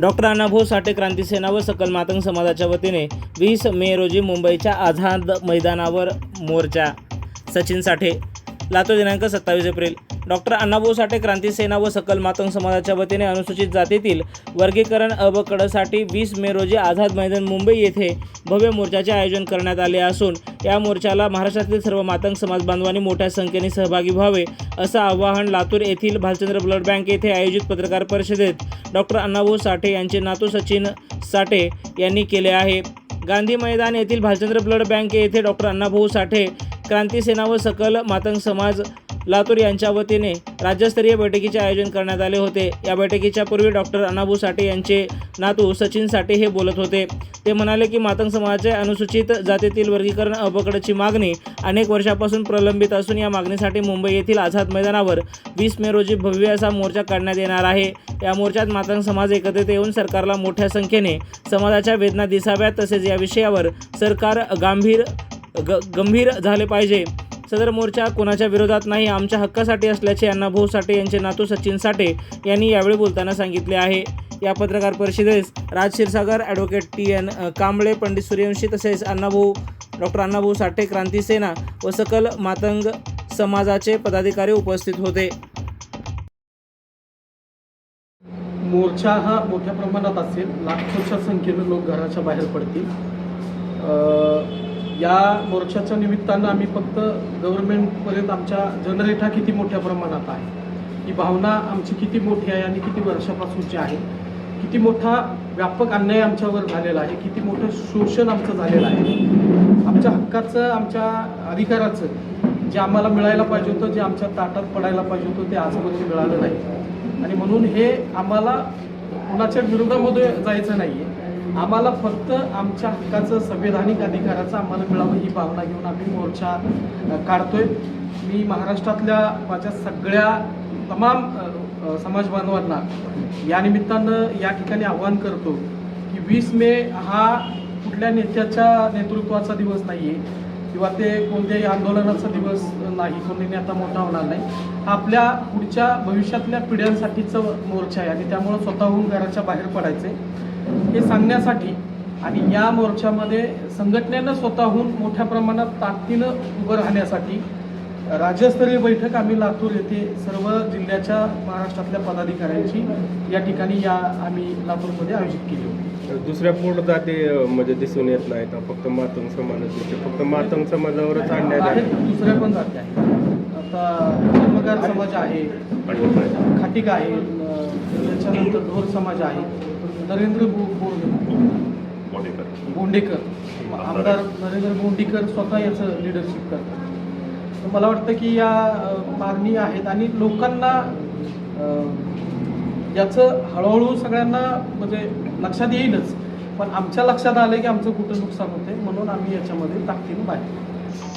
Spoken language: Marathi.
डॉक्टर अण्णाभाऊ साठे क्रांती सेना व सकल मातंग समाजाच्या वतीने वीस मे रोजी मुंबईच्या आझाद मैदानावर मोर्चा. सचिन साठे लातूर दिनांक सत्तावीस एप्रिल. डॉक्टर अण्णाभाऊ साठे क्रांती सेना व सकल मातंग समाजाच्या वतीने अनुसूचित जातीतील वर्गीकरण अबकडसाठी वीस मे रोजी आझाद मैदान मुंबई येथे भव्य मोर्चाचे आयोजन करण्यात आले असून या मोर्चाला महाराष्ट्रातील सर्व मातंग समाज बांधवांनी मोठ्या संख्येने सहभागी व्हावे असं आवाहन लातूर येथील भालचंद्र ब्लड बँक येथे आयोजित पत्रकार परिषदेत डॉक्टर अण्णाभाऊ साठे यांचे नातू सचिन साठे यांनी केले आहे. गांधी मैदान येथील भालचंद्र ब्लड बँक येथे डॉक्टर अण्णाभाऊ साठे क्रांती सेना व सकल मातंग समाज लातूर यांच्या वतीने राज्यस्तरीय बैठकीचे आयोजन करण्यात आले होते. या बैठकीच्या पूर्वी डॉक्टर अनाभू साठे यांचे नातू सचिन साठे हे बोलत होते. ते म्हणाले की मातंग समाजाचे अनुसूचित जातीतील वर्गीकरण अबकडची मागणी अनेक वर्षापासून प्रलंबित असून या मागणीसाठी मुंबई येथील आझाद मैदानावर वीस मे रोजी भव्य असा मोर्चा काढण्यात येणार आहे. या मोर्चात मातंग समाज एकत्रित येऊन सरकारला मोठ्या संख्येने समाजाच्या वेदना दिसाव्यात तसेच या विषयावर सरकार गांभीर ग गंभीर झाले पाहिजे. सदर मोर्चा कोणाच्या विरोधात नाही आमच्या हक्कासाठी असल्याचे अण्णाभाऊ साठे यांचे नातू सचिन साठे यांनी यावेळी बोलताना सांगितले आहे. या पत्रकार परिषदेस Raj Kshirsagar advocate T N Kamble Pandit Suryavanshi तसेच अण्णाभाऊ डॉक्टर अण्णाभाऊ साठे क्रांती सेना व सकल मातंग समाजाचे पदाधिकारी उपस्थित होते. मोर्चा हा मोठ्या प्रमाणात असेल. लाखोच्या संख्येनं लोक घराच्या बाहेर पडतील. या मोर्चाच्या निमित्तानं आम्ही फक्त गव्हर्नमेंटपर्यंत आमच्या जनरेटा किती मोठ्या प्रमाणात आहे ही भावना आमची किती मोठी आहे आणि किती वर्षापासूनची आहे किती मोठा व्यापक अन्याय आमच्यावर झालेला आहे किती मोठं शोषण आमचं झालेलं आहे. आमच्या हक्काचं आमच्या अधिकाराचं जे आम्हाला मिळायला पाहिजे होतं जे आमच्या ताटात पडायला पाहिजे होतं ते आजपर्यंत मिळालं नाही. आणि म्हणून हे आम्हाला कुणाच्या विरोधामध्ये जायचं नाही आहे आम्हाला फक्त आमच्या हक्काचं संवैधानिक अधिकाराचं आम्हाला मिळावं ही भावना घेऊन आम्ही मोर्चा काढतोय. मी महाराष्ट्रातल्या माझ्या सगळ्या तमाम समाज बांधवांना या निमित्तानं या ठिकाणी आव्हान करतो की वीस मे हा कुठल्या नेत्याच्या नेतृत्वाचा दिवस नाही आहे किंवा ते कोणत्याही आंदोलनाचा दिवस नाही कोणी नेता मोठा होणार नाही. हा आपल्या पुढच्या भविष्यातल्या पिढ्यांसाठीचं मोर्चा आहे आणि त्यामुळं स्वतःहून घराच्या बाहेर पडायचं आहे हे सांगण्यासाठी आणि या मोर्चामध्ये संघटनेनं स्वतःहून मोठ्या प्रमाणात ताकदीनं उभं राहण्यासाठी राज्यस्तरीय बैठक आम्ही लातूर येथे सर्व जिल्ह्याच्या महाराष्ट्रातल्या पदाधिकाऱ्यांची या ठिकाणी या आम्ही लातूरमध्ये आयोजित केली होती. दुसऱ्या पूर्ण जाती म्हणजे दिसून येत नाहीत. फक्त मातंग समाज दिसते फक्त मातंग समाजावरच आहेत झाला. दुसऱ्या पण जाती आहेत. आता धर्मगार समाज आहे खाटिक आहे त्याच्यानंतर ढोर समाज आहे. नरेंद्र बोंडेकर. आमदार. नरेंद्र बोंडेकर स्वतः याचं लिडरशिप करतात. तर मला वाटतं की या मागणी आहेत आणि लोकांना याचं हळूहळू सगळ्यांना म्हणजे लक्षात येईलच. पण आमच्या लक्षात आलं की आमचं कुठं नुकसान होते म्हणून आम्ही याच्यामध्ये ताकदीनं बाहेर